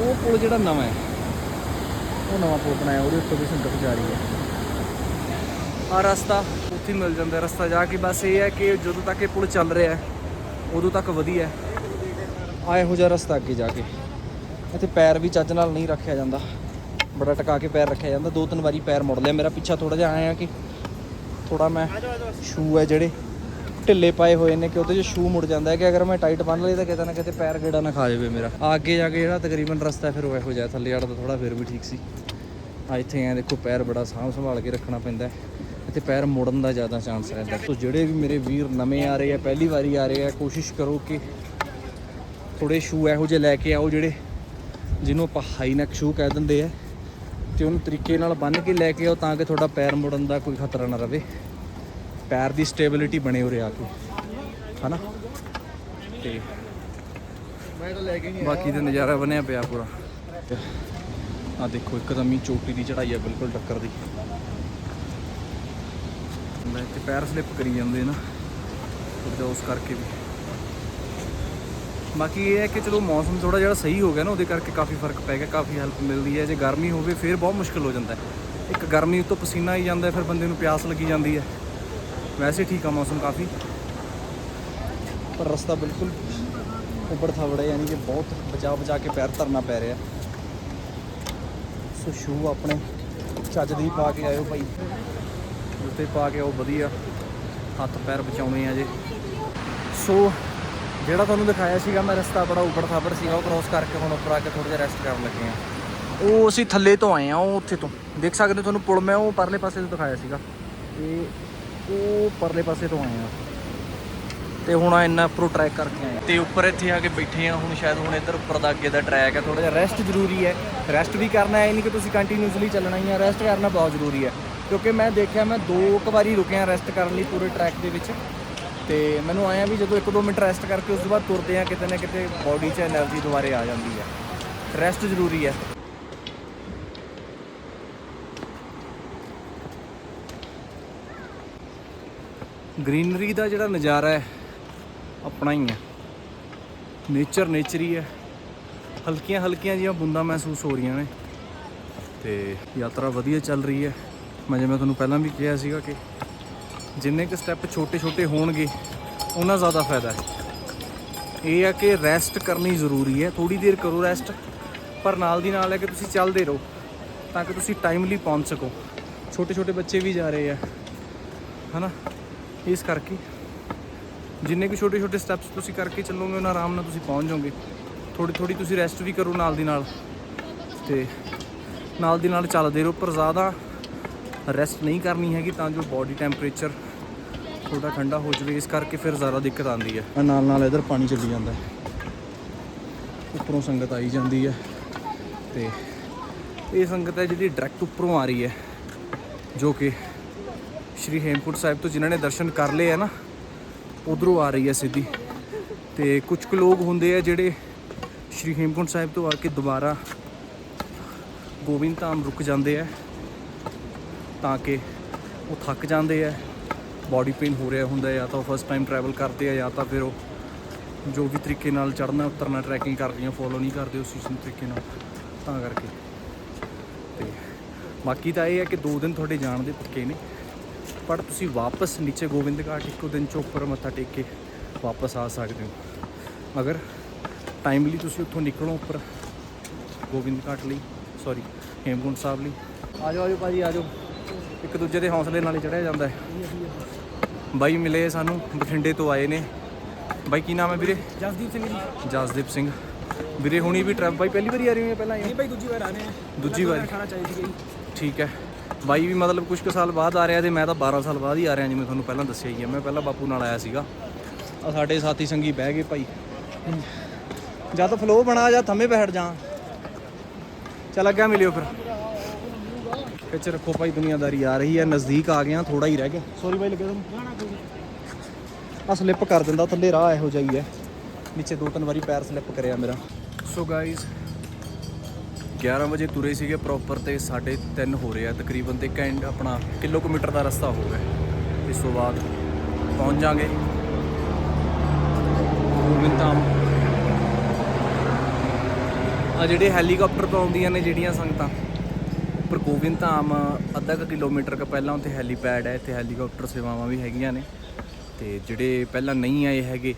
ਉਹ ਪੁਲ ਜਿਹੜਾ ਨਵਾਂ ਹੈ, ਉਹ ਨਵਾਂ ਪੁਲ ਬਣਾਇਆ, ਉਹਦੇ ਉੱਤੇ ਵੀ ਸੰਗਤ ਜਾ ਰਹੀ ਹੈ। ਆ ਰਸਤਾ ਉੱਥੇ ਮਿਲ ਜਾਂਦਾ, ਰਸਤਾ ਜਾ ਕੇ ਬਸ ਇਹ ਹੈ ਕਿ ਜਦੋਂ ਤੱਕ ਇਹ ਪੁਲ ਚੱਲ ਰਿਹਾ ਹੈ, ਉਦੋਂ ਤੱਕ ਵਧੀਆ ਆ ਇਹੋ ਜਿਹਾ ਰਸਤਾ ਅੱਗੇ ਜਾ ਕੇ। ਇੱਥੇ ਪੈਰ ਵੀ ਚੱਜ ਨਾਲ ਨਹੀਂ ਰੱਖਿਆ ਜਾਂਦਾ। ਬੜਾ ਟਕਾ ਕੇ ਪੈਰ ਰੱਖਿਆ ਜਾਂਦਾ। ਦੋ ਤਿੰਨ ਵਾਰੀ ਪੈਰ ਮੁੜ ਲਿਆ। ਮੇਰਾ ਪਿੱਛਾ ਥੋੜਾ ਜਿਹਾ ਆਇਆ ਕਿ ਥੋੜਾ ਮੈਂ ਸ਼ੂ ਹੈ ਜਿਹੜੇ। ਢਿੱਲੇ ਪਾਏ ਹੋਏ ਨੇ ਕਿ ਉਹਦੇ 'ਚ ਸ਼ੂ ਮੁੜ ਜਾਂਦਾ ਹੈ ਕਿ ਅਗਰ ਮੈਂ ਟਾਈਟ ਬੰਨ ਲਈ ਤਾਂ ਕਿਤੇ ਨਾ ਕਿਤੇ ਪੈਰ ਗੇੜਾ ਨਾ ਖਾ ਜਾਵੇ ਮੇਰਾ। ਆ ਅੱਗੇ ਜਾ ਕੇ ਜਿਹੜਾ ਤਕਰੀਬਨ ਰਸਤਾ ਫਿਰ ਉਹ ਇਹੋ ਜਿਹਾ, ਥੱਲੇ ਵਾਲਾ ਤਾਂ ਥੋੜਾ ਫਿਰ ਵੀ ਠੀਕ ਸੀ। ਆ ਇੱਥੇ ਐ ਦੇਖੋ ਪੈਰ ਬੜਾ ਸਾਂਭ ਸੰਭਾਲ ਕੇ ਰੱਖਣਾ ਪੈਂਦਾ ਹੈ। ਪੈਰ ਮੁੜਨ ਦਾ ਜ਼ਿਆਦਾ ਚਾਂਸ ਰਹਿੰਦਾ ਸੋ ਜਿਹੜੇ ਵੀ ਮੇਰੇ ਵੀਰ ਨਵੇਂ ਆ ਰਹੇ ਆ, ਪਹਿਲੀ ਵਾਰੀ ਆ ਰਹੇ ਆ, ਕੋਸ਼ਿਸ਼ ਕਰੋ ਕਿ ਥੋੜੇ ਸ਼ੂ ਇਹੋ ਜਿਹੇ ਲੈ ਕੇ ਆਓ ਜਿਹੜੇ ਜਿਹਨੂੰ ਆਪਾਂ ਹਾਈ ਨੈਕ ਸ਼ੂ ਕਹਿ ਦਿੰਦੇ ਆ। ਤੇ ਉਹਨੂੰ ਤਰੀਕੇ ਨਾਲ ਬੰਨ੍ਹ ਕੇ ਲੈ ਕੇ ਆਓ ਤਾਂ ਕਿ ਤੁਹਾਡਾ ਪੈਰ ਮੁੜਨ ਦਾ ਕੋਈ ਖਤਰਾ ਨਾ ਰਵੇ। ਪੈਰ ਦੀ ਸਟੇਬਿਲਿਟੀ ਬਣੇ ਉਰੇ ਆ ਕੇ। ਹਨਾ? ਤੇ ਮੈਂ ਤਾਂ ਲੈ ਕੇ ਨਹੀਂ ਬਾਕੀ ਤੇ ਨਜ਼ਾਰਾ ਬਣਿਆ ਪਿਆ ਪੂਰਾ। ਆ ਦੇਖੋ, ਇੱਕਦਮ ਹੀ ਚੋਟੀ ਦੀ ਚੜਾਈ ਆ, ਬਿਲਕੁਲ ਟੱਕਰ ਦੀ। ਮੈਂ ਤੇ ਪੈਰ ਸਲਿੱਪ ਕਰੀ ਜਾਂਦੇ ਨਾ ਉਹਦਾ ਉਸ ਕਰਕੇ ਵੀ। ਬਾਕੀ ਇਹ ਹੈ ਕਿ ਚਲੋ ਮੌਸਮ ਥੋੜਾ ਜਿਹਾ ਸਹੀ ਹੋ ਗਿਆ ਨਾ, ਉਹਦੇ ਕਰਕੇ ਕਾਫੀ ਫ਼ਰਕ ਪੈ ਗਿਆ, ਕਾਫੀ ਹੈਲਪ ਮਿਲਦੀ ਹੈ। ਜੇ ਗਰਮੀ ਹੋਵੇ, ਫਿਰ ਬਹੁਤ ਮੁਸ਼ਕਲ ਹੋ ਜਾਂਦਾ ਇੱਕ ਗਰਮੀ ਤੋਂ ਪਸੀਨਾ ਆਈ ਜਾਂਦਾ ਫਿਰ ਬੰਦੇ ਨੂੰ ਪਿਆਸ ਲੱਗੀ ਜਾਂਦੀ ਹੈ। ਵੈਸੇ ਠੀਕ ਆ ਮੌਸਮ ਕਾਫੀ ਪਰ ਰਸਤਾ ਬਿਲਕੁਲ ਉੱਪਰ ਥਵੜਾ ਯਾਨੀ ਕਿ ਬਹੁਤ ਬਚਾ ਬਚਾ ਕੇ ਪੈਰ ਧਰਨਾ ਪੈ ਰਿਹਾ ਸੋ ਸ਼ੂ ਆਪਣੇ ਚੱਜ ਦੀ ਪਾ ਕੇ ਆਇਓ ਭਾਈ ਜੁੱਤੇ ਪਾ ਕੇ ਉਹ ਵਧੀਆ ਹੱਥ ਪੈਰ ਬਚਾਉਣੇ ਆ ਜੇ ਸੋ ਜਿਹੜਾ ਤੁਹਾਨੂੰ ਦਿਖਾਇਆ ਸੀਗਾ ਮੈਂ ਰਸਤਾ ਬੜਾ ਉੱਪਰ ਥਾਪੜ ਸੀਗਾ ਉਹ ਕ੍ਰੋਸ ਕਰਕੇ ਹੁਣ ਉੱਪਰ ਆ ਕੇ ਥੋੜਾ ਜਿਹਾ ਰੈਸਟ ਕਰਨ ਲੱਗੇ ਆ ਉਹ ਅਸੀਂ ਥੱਲੇ ਤੋਂ ਆਏ ਆ ਉਹ ਉੱਥੇ ਤੋਂ ਦੇਖ ਸਕਦੇ ਹੋ ਤੁਹਾਨੂੰ ਪੁਲ ਮੈਂ ਉਹ ਪਰਲੇ ਪਾਸੇ ਤੋਂ ਦਿਖਾਇਆ ਸੀਗਾ ਤੇ ਉਹ ਪਰਲੇ ਪਾਸੇ ਤੋਂ ਆਏ ਆ। ਤੇ ਹੁਣ ਆ ਇੰਨਾ ਉੱਪਰੋਂ ਟਰੈਕ ਕਰਕੇ ਆਏ ਤੇ ਉੱਪਰ ਇੱਥੇ ਆ ਕੇ ਬੈਠੇ ਆ, ਹੁਣ ਸ਼ਾਇਦ ਹੁਣ ਇੱਧਰ ਉੱਪਰ ਦਾ ਅੱਗੇ ਦਾ ਟਰੈਕ ਹੈ ਥੋੜਾ ਜਿਹਾ। ਰੈਸਟ ਜ਼ਰੂਰੀ ਹੈ। ਰੈਸਟ ਵੀ ਕਰਨਾ ਹੈ ਨਹੀਂ ਕਿ ਤੁਸੀਂ ਕੰਟੀਨਿਊਸਲੀ ਚੱਲਣਾ ਹੀ ਆ। ਰੈਸਟ ਕਰਨਾ ਬਹੁਤ ਜ਼ਰੂਰੀ ਹੈ। ਕਿਉਂਕਿ ਮੈਂ ਦੇਖਿਆ, ਮੈਂ ਦੋ ਕੁ ਵਾਰੀ ਰੁਕਿਆ ਰੈਸਟ ਕਰਨ ਲਈ ਪੂਰੇ ਟਰੈਕ ਦੇ ਵਿੱਚ। ਤੇ ਮੈਨੂੰ ਆਇਆ ਵੀ ਜਦੋਂ 1-2 ਮਿੰਟ ਰੈਸਟ ਕਰਕੇ ਉਸ ਤੋਂ ਬਾਅਦ ਤੁਰਦੇ ਆ, ਕਿਤੇ ਨਾ ਕਿਤੇ ਬਾਡੀ 'ਚ એનર્ਜੀ ਦੁਬਾਰੇ ਆ ਜਾਂਦੀ ਹੈ। ਰੈਸਟ ਜ਼ਰੂਰੀ ਹੈ। ਗ੍ਰੀਨਰੀ ਦਾ ਜਿਹੜਾ ਨਜ਼ਾਰਾ ਹੈ, ਆਪਣਾ ਹੀ ਹੈ। ਨੇਚਰ ਨੇਚਰ ਹੀ ਹੈ। ਹਲਕੀਆਂ ਹਲਕੀਆਂ ਜਿਹੀਆਂ ਬੂੰਦਾਂ ਮਹਿਸੂਸ ਹੋ ਰਹੀਆਂ ਨੇ। ਤੇ ਯਾਤਰਾ ਵਧੀਆ ਚੱਲ ਰਹੀ ਹੈ। ਮੈਂ ਜਿਵੇਂ ਤੁਹਾਨੂੰ ਪਹਿਲਾਂ ਵੀ ਕਿਹਾ ਸੀਗਾ ਕਿ ਜਿੰਨੇ ਕੁ ਸਟੈਪ ਛੋਟੇ ਛੋਟੇ ਹੋਣਗੇ, ਉਹਨਾਂ ਜ਼ਿਆਦਾ ਫਾਇਦਾ ਹੈ। ਇਹ ਹੈ ਕਿ ਰੈਸਟ ਕਰਨੀ ਜ਼ਰੂਰੀ ਹੈ। ਥੋੜੀ ਦੇਰ ਕਰੋ ਰੈਸਟ ਪਰ ਨਾਲ ਦੀ ਨਾਲ ਹੈ ਕਿ ਤੁਸੀਂ ਚੱਲਦੇ ਰਹੋ, ਤਾਂ ਕਿ ਤੁਸੀਂ ਟਾਈਮਲੀ ਪਹੁੰਚ ਸਕੋ। ਛੋਟੇ ਛੋਟੇ ਬੱਚੇ ਵੀ ਜਾ ਰਹੇ ਆ। ਹਨਾ? ਇਸ ਕਰਕੇ ਜਿੰਨੇ ਕੁ ਛੋਟੇ ਛੋਟੇ ਸਟੈਪਸ ਤੁਸੀਂ ਕਰਕੇ ਚੱਲੋਗੇ, ਉਹਨਾਂ ਆਰਾਮ ਨਾਲ ਤੁਸੀਂ ਪਹੁੰਚ ਜਾਓਗੇ। ਥੋੜੀ ਥੋੜੀ ਤੁਸੀਂ ਰੈਸਟ ਵੀ ਕਰੋ ਨਾਲ ਦੀ ਨਾਲ। ਤੇ ਨਾਲ ਦੀ ਨਾਲ ਚੱਲਦੇ ਰਹੋ, ਪਰ ਜ਼ਿਆਦਾ ਰੈਸਟ ਨਹੀਂ ਕਰਨੀ ਹੈਗੀ, ਤਾਂ ਜੋ ਬਾਡੀ ਟੈਂਪਰੇਚਰ ਥੋੜਾ ਠੰਡਾ ਹੋ ਜਾਵੇ। ਇਸ ਕਰਕੇ ਫਿਰ ਜ਼ਿਆਦਾ ਦਿੱਕਤ ਆਉਂਦੀ ਹੈ। ਨਾਲ ਨਾਲ ਇਧਰ ਪਾਣੀ ਚੱਲੀ ਜਾਂਦਾ ਹੈ। ਉੱਪਰੋਂ ਸੰਗਤ ਆਈ ਜਾਂਦੀ ਹੈ। ਤੇ ਇਹ ਸੰਗਤ ਹੈ ਜਿਹੜੀ ਡਾਇਰੈਕਟ ਉੱਪਰੋਂ ਆ ਰਹੀ ਹੈ, ਜੋ ਕਿ ਸ਼੍ਰੀ ਹੇਮਕੁੰਟ ਸਾਹਿਬ ਤੋਂ ਜਿਨ੍ਹਾਂ ਨੇ ਦਰਸ਼ਨ ਕਰ ਲਏ ਆ ਨਾ, ਉਧਰੋਂ ਆ ਰਹੀ ਹੈ ਸਿੱਧੀ। ਤੇ ਕੁਝ ਕੁ ਲੋਕ ਹੁੰਦੇ ਆ ਜਿਹੜੇ ਸ਼੍ਰੀ ਹੇਮਕੁੰਟ ਸਾਹਿਬ ਤੋਂ ਆ ਕੇ ਦੁਬਾਰਾ ਗੋਬਿੰਦ ਧਾਮ ਰੁਕ ਜਾਂਦੇ ਆ, ਤਾਂ ਕਿ ਉਹ ਥੱਕ ਜਾਂਦੇ ਆ ਬਾਡੀ ਪੇਨ ਹੋ ਰਿਹਾ ਹੁੰਦਾ ਜਾਂ ਤਾਂ ਉਹ ਫਸਟ ਟਾਈਮ ਟਰੈਵਲ ਕਰਦੇ ਆ, ਜਾਂ ਤਾਂ ਫਿਰ ਉਹ ਜੋ ਵੀ ਤਰੀਕੇ ਨਾਲ ਚੜ੍ਹਨਾ ਉਤਰਨਾ ਟਰੈਕਿੰਗ ਕਰਦੀਆਂ ਫੋਲੋ ਨਹੀਂ ਕਰਦੇ ਉਸ ਚੀਜ਼ ਤਰੀਕੇ ਨਾਲ, ਤਾਂ ਕਰਕੇ। ਤੇ ਬਾਕੀ ਤਾਂ ਇਹ ਹੈ ਕਿ ਦੋ ਦਿਨ ਤੁਹਾਡੇ ਜਾਣ ਦੇ ਪੱਕੇ ਨੇ। ਪਰ ਤੁਸੀਂ ਵਾਪਸ ਨੀਚੇ ਗੋਬਿੰਦ ਘਾਟ ਇੱਕੋ ਦਿਨ ਚ ਉੱਪਰ ਮੱਥਾ ਟੇਕ ਕੇ ਵਾਪਸ ਆ ਸਕਦੇ ਹੋ। ਅਗਰ ਟਾਈਮਲੀ ਤੁਸੀਂ ਉੱਥੋਂ ਨਿਕਲੋ ਉੱਪਰ ਗੋਬਿੰਦ ਘਾਟ ਲਈ ਸੌਰੀ ਹੇਮਕੁੰਟ ਸਾਹਿਬ ਲਈ। ਆ ਜਾਓ ਆ ਜਾਓ ਭਾਜੀ ਆ ਜਾਓ ਇੱਕ ਦੂਜੇ ਦੇ ਹੌਸਲੇ ਨਾਲ ਹੀ ਚੜਿਆ ਜਾਂਦਾ ਹੈ। ਬਾਈ ਮਿਲੇ ਸਾਨੂੰ ਬਠਿੰਡੇ ਤੋਂ ਆਏ ਨੇ। ਬਾਈ ਕੀ ਨਾਮ ਹੈ ਵੀਰੇ? ਜਸਦੀਪ ਸਿੰਘ ਜੀ। ਜਸਦੀਪ ਸਿੰਘ। ਵੀਰੇ ਹੁਣੀ ਵੀ ਟਰੈਵਲ ਬਾਈ ਪਹਿਲੀ ਵਾਰੀ ਆ ਰਹੇ ਹੋ ਜਾਂ ਪਹਿਲਾਂ ਆਏ ਹੋ? ਨਹੀਂ ਭਾਈ ਦੂਜੀ ਵਾਰ ਆ ਰਹੇ ਆ ਦੂਜੀ ਵਾਰੀ। ਖਾਣਾ ਚਾਹੀਦੀ ਗਈ ਠੀਕ ਹੈ। ਬਾਈ ਵੀ ਮਤਲਬ ਕੁਝ ਕੁ ਸਾਲ ਬਾਅਦ ਆ ਰਿਹਾ ਤੇ ਮੈਂ ਤਾਂ 12 ਸਾਲ ਬਾਅਦ ਹੀ ਆ ਰਿਹਾ ਜਿਵੇਂ ਤੁਹਾਨੂੰ ਪਹਿਲਾਂ ਦੱਸਿਆ ਹੀ ਹੈ ਮੈਂ ਪਹਿਲਾਂ ਬਾਪੂ ਨਾਲ ਆਇਆ ਸੀਗਾ। ਆ ਸਾਡੇ ਸਾਥੀ ਸੰਗੀ ਬਹਿ ਗਏ ਭਾਈ। ਜਾਂ ਤਾਂ ਫਲੋ ਬਣਾ ਜਾਂ ਥੰਮੇ ਬੈਠ ਜਾ। ਚੱਲ ਅੱਗਾ ਮਿਲਿਓ ਫਿਰ। ਖਿੱਚ ਰੱਖੋ ਭਾਈ ਦੁਨੀਆਦਾਰੀ ਆ ਰਹੀ ਹੈ ਨਜ਼ਦੀਕ ਆ ਗਏ ਆ ਥੋੜਾ ਹੀ ਰਹਿ ਗਿਆ। ਸੌਰੀ ਭਾਈ ਲੱਗਿਆ ਤੁਹਾਨੂੰ? ਆ ਸਲਿੱਪ ਕਰ ਦਿੰਦਾ, ਥੱਲੇ ਰਾਹ ਇਹੋ ਜਿਹਾ ਹੀ ਹੈ। ਨੀਚੇ ਦੋ ਤਿੰਨ ਵਾਰੀ ਪੈਰ ਸਲਿੱਪ ਕਰਿਆ ਮੇਰਾ। ਸੋ ਗਾਇਜ਼ 11 ਵਜੇ ਤੁਰੇ ਸੀਗੇ ਪ੍ਰੋਪਰ ਤੇ 3:30 ਹੋ ਰਿਹਾ ਤਕਰੀਬਨ ਤੇ ਕੈਂਡ ਆਪਣਾ ਕਿਲੋਮੀਟਰ ਦਾ ਰਸਤਾ ਹੋ ਗਿਆ। ਇਸ ਤੋਂ ਬਾਅਦ ਪਹੁੰਚ ਜਾਾਂਗੇ। ਗੋਬਿੰਦਧਾਮ ਆ ਜਿਹੜੇ ਹੈਲੀਕਾਪਟਰ ਤੋਂ ਆਉਂਦੀਆਂ ਨੇ ਜਿਹੜੀਆਂ ਸੰਗਤਾਂ, ਉੱਪਰ ਗੋਬਿੰਦਧਾਮ ਅੱਧਾ ਕੁ ਕਿਲੋਮੀਟਰ ਕ ਪਹਿਲਾਂ ਉੱਥੇ ਹੈਲੀਪੈਡ ਹੈ, ਇੱਥੇ ਹੈਲੀਕਾਪਟਰ ਸੇਵਾਵਾਂ ਵੀ ਹੈਗੀਆਂ ਨੇ। ਤੇ ਜਿਹੜੇ ਪਹਿਲਾਂ ਨਹੀਂ ਆਏ ਹੈਗੇ,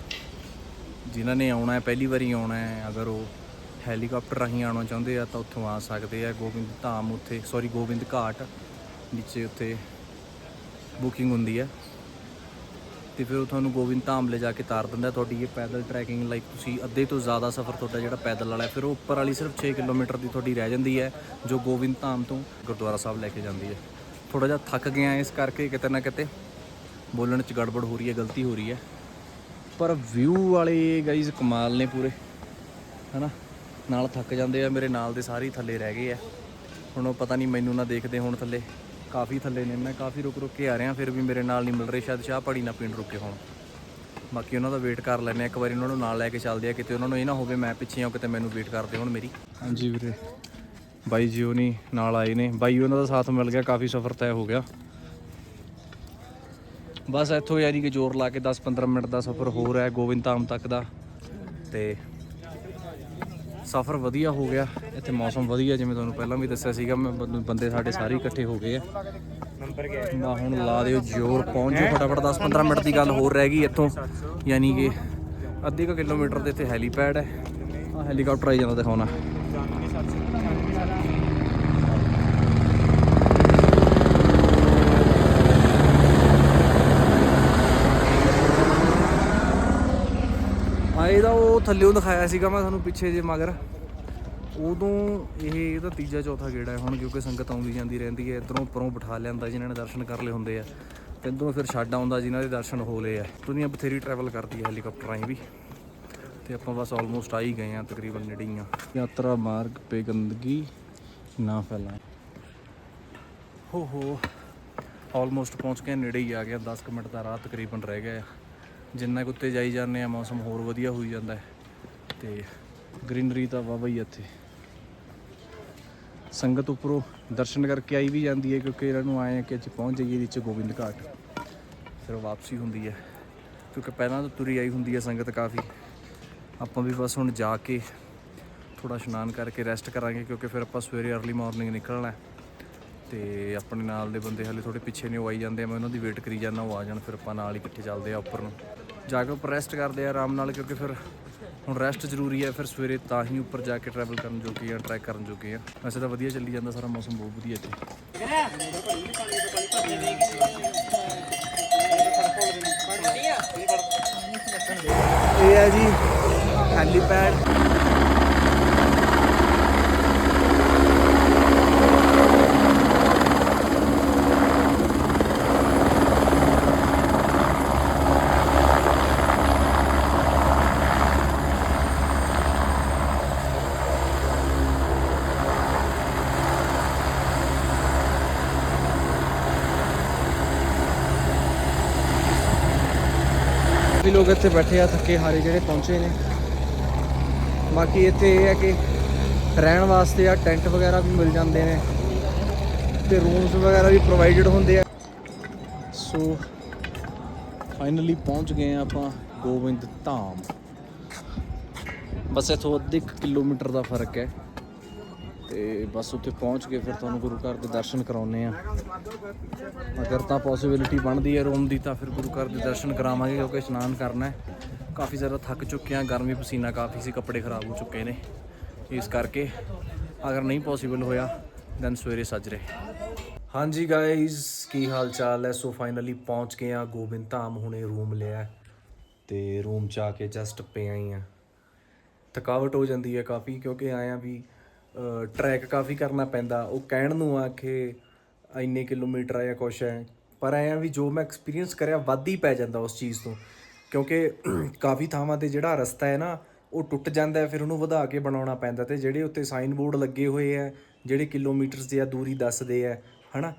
ਜਿਨ੍ਹਾਂ ਨੇ ਆਉਣਾ ਹੈ, ਪਹਿਲੀ ਵਾਰੀ ਆਉਣਾ ਹੈ, ਅਗਰ ਉਹ ਹੈਲੀਕਾਪਟਰ ਰਾਹੀਂ ਆਉਣਾ ਚਾਹੁੰਦੇ ਆ ਤਾਂ ਉੱਥੋਂ ਆ ਸਕਦੇ ਆ। ਗੋਬਿੰਦ ਧਾਮ ਉੱਥੇ ਸੌਰੀ ਗੋਬਿੰਦ ਘਾਟ ਨੀਚੇ ਉੱਥੇ ਬੁਕਿੰਗ ਹੁੰਦੀ ਹੈ ਤੇ ਫਿਰ ਉਹ ਤੁਹਾਨੂੰ ਗੋਬਿੰਦ ਧਾਮ ਲੈ ਜਾ ਕੇ ਤਾਰ ਦਿੰਦਾ। ਤੁਹਾਡੀ ਇਹ ਪੈਦਲ ਟਰੈਕਿੰਗ ਲਾਈਕ ਤੁਸੀਂ ਅੱਧੇ ਤੋਂ ਜ਼ਿਆਦਾ ਸਫ਼ਰ ਤੁਹਾਡਾ ਜਿਹੜਾ ਪੈਦਲ ਵਾਲਾ ਫਿਰ ਉਹ ਉੱਪਰ ਵਾਲੀ ਸਿਰਫ 6 ਕਿਲੋਮੀਟਰ ਦੀ ਤੁਹਾਡੀ ਰਹਿ ਜਾਂਦੀ ਹੈ, ਜੋ ਗੋਬਿੰਦ ਧਾਮ ਤੋਂ ਗੁਰਦੁਆਰਾ ਸਾਹਿਬ ਲੈ ਕੇ ਜਾਂਦੀ ਹੈ। ਥੋੜਾ ਜਿਹਾ ਥੱਕ ਗਿਆ ਇਸ ਕਰਕੇ ਕਿਤੇ ਨਾ ਕਿਤੇ ਬੋਲਣ 'ਚ ਗੜਬੜ ਹੋ ਰਹੀ ਹੈ, ਗਲਤੀ ਹੋ ਰਹੀ ਹੈ। ਪਰ ਵਿਊ ਵਾਲੇ ਗਾਈਜ਼ ਕਮਾਲ ਨੇ ਪੂਰੇ, ਹਨਾ? ਨਾਲ ਥੱਕ ਜਾਂਦੇ ਆ, ਮੇਰੇ ਨਾਲ ਦੇ ਸਾਰੇ ਥੱਲੇ ਰਹਿ ਗਏ ਆ। ਹੁਣ ਉਹ ਪਤਾ ਨਹੀਂ ਮੈਨੂੰ ਨਾ ਦੇਖਦੇ ਹੁਣ ਥੱਲੇ। ਕਾਫੀ ਥੱਲੇ ਨੇ, ਮੈਂ ਕਾਫੀ ਰੁਕ ਰੁਕ ਕੇ ਆ ਰਿਹਾ ਫਿਰ ਵੀ ਮੇਰੇ ਨਾਲ ਨਹੀਂ ਮਿਲ ਰਹੇ, ਸ਼ਾਇਦ ਚਾਹ ਪਾਣੀ ਨਾ ਪੀਣ ਰੁਕੇ ਹੋਣ। ਬਾਕੀ ਉਹਨਾਂ ਦਾ ਵੇਟ ਕਰ ਲੈਂਦੇ ਆ, ਇੱਕ ਵਾਰੀ ਉਹਨਾਂ ਨੂੰ ਨਾਲ ਲੈ ਕੇ ਚੱਲਦੇ ਆ, ਕਿਤੇ ਉਹਨਾਂ ਨੂੰ ਇਹ ਨਾ ਹੋਵੇ ਮੈਂ ਪਿੱਛੇ ਆ ਕਿਤੇ ਮੈਨੂੰ ਵੇਟ ਕਰਦੇ ਹੋਣ ਮੇਰੀ। ਹਾਂਜੀ ਵੀਰੇ। ਬਾਈ ਜੀ ਉਹ ਨਹੀਂ, ਨਾਲ ਆਏ ਨੇ। ਬਾਈ ਉਹਨਾਂ ਦਾ ਸਾਥ ਮਿਲ ਗਿਆ, ਕਾਫੀ ਸਫ਼ਰ ਤੈਅ ਹੋ ਗਿਆ। ਬਸ ਇੱਥੋਂ ਯਾਨੀ ਕਿ ਜ਼ੋਰ ਲਾ ਕੇ 10-15 ਮਿੰਟ ਦਾ ਸਫ਼ਰ ਹੋਰ ਹੈ, ਗੋਬਿੰਦ ਧਾਮ ਤੱਕ ਦਾ। ਤੇ ਸਫ਼ਰ ਵਧੀਆ ਹੋ ਗਿਆ, ਇੱਥੇ ਮੌਸਮ ਵਧੀਆ, ਜਿਵੇਂ ਤੁਹਾਨੂੰ ਪਹਿਲਾਂ ਵੀ ਦੱਸਿਆ ਸੀਗਾ, ਮੈਂ ਬੰਦੇ ਸਾਡੇ ਸਾਰੇ ਇਕੱਠੇ ਹੋ ਗਏ ਆ। ਨੰਬਰ ਕਿਆ ਬਾ, ਹੁਣ ਲਾ ਦਿਓ ਜ਼ੋਰ, ਪਹੁੰਚ ਜਾਓ ਫਟਾਫਟ 10-15 ਮਿੰਟ ਦੀ ਗੱਲ ਹੋਰ ਰਹਿ ਗਈ ਇੱਥੋਂ। ਯਾਨੀ ਕਿ ਅੱਧੇ ਕੁ ਕਿਲੋਮੀਟਰ ਦੇ ਇੱਥੇ ਹੈਲੀਪੈਡ ਹੈ। ਆ ਹੈਲੀਕਾਪਟਰ ਆਈ ਜਾਂਦਾ ਦਿਖਾਉਣਾ ਆ ਇਹਦਾ ਉਹ ਥੱਲੇੋਂ ਦਿਖਾਇਆ ਸੀਗਾ ਮੈਂ ਤੁਹਾਨੂੰ ਪਿੱਛੇ ਜੇ ਮਗਰ। ਉਦੋਂ ਇਹ ਇਹਦਾ ਤੀਜਾ ਚੌਥਾ ਗੇੜਾ ਹੈ ਹੁਣ ਕਿਉਂਕਿ ਸੰਗਤ ਆਉਂਦੀ ਜਾਂਦੀ ਰਹਿੰਦੀ ਹੈ, ਇਧਰੋਂ ਉੱਪਰੋਂ ਬਿਠਾ ਲਿਆਂਦਾ ਜਿਨ੍ਹਾਂ ਨੇ ਦਰਸ਼ਨ ਕਰ ਲਏ ਹੁੰਦੇ ਆ। ਤੇ ਇੱਧਰੋਂ ਫਿਰ ਛੱਡ ਆਉਂਦਾ ਜਿਨ੍ਹਾਂ ਦੇ ਦਰਸ਼ਨ ਹੋ ਲਏ ਆ। ਦੁਨੀਆ ਬਥੇਰੀ ਟਰੈਵਲ ਕਰਦੀ ਹੈ ਹੈਲੀਕਾਪਟਰ ਰਾਹੀਂ ਵੀ। ਤੇ ਆਪਾਂ ਬਸ ਆਲਮੋਸਟ ਆ ਹੀ ਗਏ ਆ, ਤਕਰੀਬਨ ਨੇੜੇ ਹੀ ਆ ਯਾਤਰਾ ਮਾਰਗ ਪੇ ਗੰਦਗੀ ਨਾ ਫੈਲਾਏ। ਹੋ ਹੋ। ਆਲਮੋਸਟ ਪਹੁੰਚ ਕੇ ਨੇੜੇ ਹੀ ਆ ਗਿਆ। 10 ਕੁ ਮਿੰਟ ਦਾ ਰਾਹ ਤਕਰੀਬਨ ਰਹਿ ਗਿਆ ਜਿੰਨਾ ਕੁ ਉੱਤੇ ਜਾਈ ਜਾਂਦੇ ਆ, ਮੌਸਮ ਹੋਰ ਵਧੀਆ ਹੋਈ ਜਾਂਦਾ ਹੈ। ਤੇ ਗ੍ਰੀਨਰੀ ਤਾਂ ਵਾਵਾ ਹੀ ਇੱਥੇ। ਸੰਗਤ ਉੱਪਰੋਂ ਦਰਸ਼ਨ ਕਰਕੇ ਆਈ ਵੀ ਜਾਂਦੀ ਹੈ ਕਿਉਂਕਿ ਇਹਨਾਂ ਨੂੰ ਆਏ ਆ ਕਿ ਅੱਜ ਪਹੁੰਚ ਜਾਈਏ ਵਿੱਚ ਗੋਬਿੰਦ ਘਾਟ। ਫਿਰ ਵਾਪਸੀ ਹੁੰਦੀ ਹੈ, ਕਿਉਂਕਿ ਪਹਿਲਾਂ ਤਾਂ ਤੁਰੀ ਆਈ ਹੁੰਦੀ ਹੈ ਸੰਗਤ ਕਾਫੀ। ਆਪਾਂ ਵੀ ਬਸ ਹੁਣ ਜਾ ਕੇ ਥੋੜਾ ਇਸ਼ਨਾਨ ਕਰਕੇ ਰੈਸਟ ਕਰਾਂਗੇ ਕਿਉਂਕਿ ਫਿਰ ਆਪਾਂ ਸਵੇਰੇ अर्ਲੀ ਮਾਰਨਿੰਗ ਨਿਕਲਣਾ ਹੈ। ਤੇ ਆਪਣੇ ਨਾਲ ਦੇ ਬੰਦੇ ਹਲੇ ਥੋੜੇ ਪਿੱਛੇ ਨੇ, ਉਹ ਆਈ ਜਾਂਦੇ ਆ, ਮੈਂ ਉਹਨਾਂ ਦੀ ਵੇਟ ਕਰੀ ਜਾਂਦਾ, ਉਹ ਆ ਜਾਣ, ਫਿਰ ਆਪਾਂ ਨਾਲ ਹੀ ਇਕੱਠੇ ਚੱਲਦੇ ਆ ਉੱਪਰ ਨੂੰ। ਜਾ ਕੇ ਉੱਪਰ ਰੈਸਟ ਕਰਦੇ ਆ ਆਰਾਮ ਨਾਲ ਕਿਉਂਕਿ ਫਿਰ ਹੁਣ ਰੈਸਟ ਜ਼ਰੂਰੀ ਹੈ, ਫਿਰ ਸਵੇਰੇ ਤਾਂ ਹੀ ਉੱਪਰ ਜਾ ਕੇ ਟਰੈਵਲ ਕਰਨ ਜੋਗੇ ਆ ਟਰੈਕ ਕਰਨ ਜੋਗੇ ਆ। ਵੈਸੇ ਤਾਂ ਵਧੀਆ ਚੱਲੀ ਜਾਂਦਾ ਸਾਰਾ ਮੌਸਮ, ਬਹੁਤ ਵਧੀਆ ਇੱਥੇ। ਇਹ ਹੈ ਜੀ, ਹੈਲੀਪੈਡ। ਕਾਫੀ ਲੋਕ ਇੱਥੇ ਬੈਠੇ ਆ, ਥੱਕੇ ਹਾਰੇ ਜਿਹੜੇ ਪਹੁੰਚੇ ਨੇ। ਬਾਕੀ ਇੱਥੇ ਇਹ ਹੈ ਕਿ ਰਹਿਣ ਵਾਸਤੇ ਆ, ਟੈਂਟ ਵਗੈਰਾ ਵੀ ਮਿਲ ਜਾਂਦੇ ਨੇ ਤੇ ਰੂਮਸ ਵਗੈਰਾ ਵੀ ਪ੍ਰੋਵਾਈਡਡ ਹੁੰਦੇ ਆ। ਸੋ ਫਾਈਨਲੀ ਪਹੁੰਚ ਗਏ ਆ ਆਪਾਂ ਗੋਬਿੰਦ ਧਾਮ। ਬਸ ਇੱਥੋਂ ਅੱਧੇ ਕੁ ਕਿਲੋਮੀਟਰ ਦਾ ਫ਼ਰਕ ਹੈ। ਤੇ ਬਸ ਉੱਥੇ ਪਹੁੰਚ ਕੇ ਫਿਰ ਤੁਹਾਨੂੰ ਗੁਰੂ ਘਰ ਦੇ ਦਰਸ਼ਨ ਕਰਾਉਨੇ ਆ ਅਗਰ ਤਾਂ ਪੋਸਿਬਿਲਿਟੀ ਬਣਦੀ ਹੈ ਰੂਮ ਦੀ, ਤਾਂ ਫਿਰ ਗੁਰੂ ਘਰ ਦੇ ਦਰਸ਼ਨ ਕਰਾਵਾਂਗੇ, ਕਿਉਂਕਿ ਇਸ਼ਨਾਨ ਕਰਨਾ ਹੈ। ਕਾਫੀ ਜ਼ਿਆਦਾ ਥੱਕ ਚੁੱਕੇ ਆ ਗਰਮੀ, ਪਸੀਨਾ ਕਾਫੀ ਸੀ, ਕੱਪੜੇ ਖਰਾਬ ਹੋ ਚੁੱਕੇ ਨੇ। ਇਸ ਕਰਕੇ ਅਗਰ ਨਹੀਂ ਪੋਸੀਬਲ ਹੋਇਆ ਦੈਨ ਸਵੇਰੇ ਸੱਜਰੇ ਹਾਂਜੀ ਗਾਇਜ਼ ਕੀ ਹਾਲ ਚਾਲ ਹੈ? ਸੋ ਫਾਈਨਲੀ ਪਹੁੰਚ ਗਏ ਆ ਗੋਬਿੰਦ ਧਾਮ ਹੁਣੇ ਰੂਮ ਲਿਆ ਹੈ। ਤੇ ਰੂਮ ਚ ਆ ਕੇ ਜਸਟ ਪਏ ਆਈ ਆ ਥਕਾਵਟ ਹੋ ਜਾਂਦੀ ਹੈ ਕਾਫੀ, ਕਿਉਂਕਿ ਆਇਆ ਵੀ ਟਰੈਕ ਕਾਫੀ ਕਰਨਾ ਪੈਂਦਾ, ਉਹ ਕਹਿਣ ਨੂੰ ਆ ਕਿ ਇੰਨੇ ਕਿਲੋਮੀਟਰ ਆ ਜਾਂ ਕੁਛ ਹੈ। ਪਰ ਆਇਆ ਵੀ ਜੋ ਮੈਂ ਐਕਸਪੀਰੀਅੰਸ ਕਰਿਆ, ਵੱਧ ਹੀ ਪੈ ਜਾਂਦਾ ਉਸ ਚੀਜ਼ ਤੋਂ। ਕਿਉਂਕਿ ਕਾਫੀ ਥਾਵਾਂ ਤੇ ਜਿਹੜਾ ਰਸਤਾ ਹੈ ਨਾ, ਉਹ ਟੁੱਟ ਜਾਂਦਾ ਹੈ, ਫਿਰ ਉਹਨੂੰ ਵਧਾ ਕੇ ਬਣਾਉਣਾ ਪੈਂਦਾ ਤੇ ਜਿਹੜੇ ਉੱਤੇ ਸਾਈਨ ਬੋਰਡ ਲੱਗੇ ਹੋਏ ਆ, ਜਿਹੜੇ ਕਿਲੋਮੀਟਰਸ ਦੀ ਆ, ਦੂਰੀ ਦੱਸਦੇ ਆ, ਹਨਾ?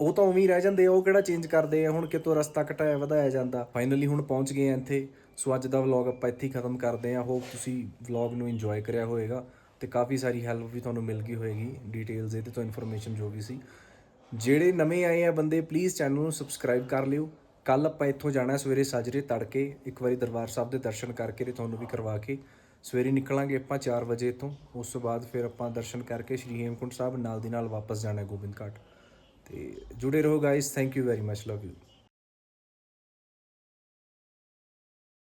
ਉਹ ਤਾਂ ਉਵੇਂ ਹੀ ਰਹਿ ਜਾਂਦੇ ਆ, ਉਹ ਕਿਹੜਾ ਚੇਂਜ ਕਰਦੇ ਆ, ਹੁਣ ਕਿਤੋਂ ਰਸਤਾ ਘਟਾਇਆ, ਵਧਾਇਆ ਜਾਂਦਾ। ਫਾਈਨਲੀ ਹੁਣ ਪਹੁੰਚ ਗਏ ਆ ਇੱਥੇ, ਸੋ ਅੱਜ ਦਾ ਵਲੌਗ ਆਪਾਂ ਇੱਥੇ ਹੀ ਖਤਮ ਕਰਦੇ ਆ। ਹੋਪ ਤੁਸੀਂ ਵਲੌਗ ਨੂੰ ਇੰਜੋਏ ਕਰਿਆ ਹੋਵੇਗਾ ਤੇ ਕਾਫੀ ਸਾਰੀ ਹੈਲਪ ਵੀ ਤੁਹਾਨੂੰ ਮਿਲ ਗਈ ਹੋਏਗੀ ਡਿਟੇਲਸ ਇਹਦੇ ਤੋਂ ਇਨਫੋਰਮੇਸ਼ਨ ਜੋ ਵੀ ਸੀ। ਜਿਹੜੇ ਨਵੇਂ ਆਏ ਆ ਬੰਦੇ ਪਲੀਜ਼ ਚੈਨਲ ਨੂੰ ਸਬਸਕ੍ਰਾਈਬ ਕਰ ਲਿਓ। ਕੱਲ ਆਪਾਂ ਇੱਥੋਂ ਜਾਣਾ ਸਵੇਰੇ ਸਾਜਰੇ ਤੜਕੇ। ਇੱਕ ਵਾਰੀ ਦਰਬਾਰ ਸਾਹਿਬ ਦੇ ਦਰਸ਼ਨ ਕਰਕੇ ਤੇ ਤੁਹਾਨੂੰ ਵੀ ਕਰਵਾ ਕੇ ਸਵੇਰੇ ਨਿਕਲਾਂਗੇ ਆਪਾਂ 4 ਵਜੇ ਤੋਂ ਉਸ ਤੋਂ ਬਾਅਦ ਫਿਰ ਆਪਾਂ ਦਰਸ਼ਨ ਕਰਕੇ ਸ਼੍ਰੀ ਹੇਮਕੁੰਟ ਸਾਹਿਬ ਨਾਲ ਦੀ ਨਾਲ ਵਾਪਸ ਜਾਣਾ ਗੋਬਿੰਦ ਘਾਟ ਤੇ ਜੁੜੇ ਰਹੋ guys thank you very much love you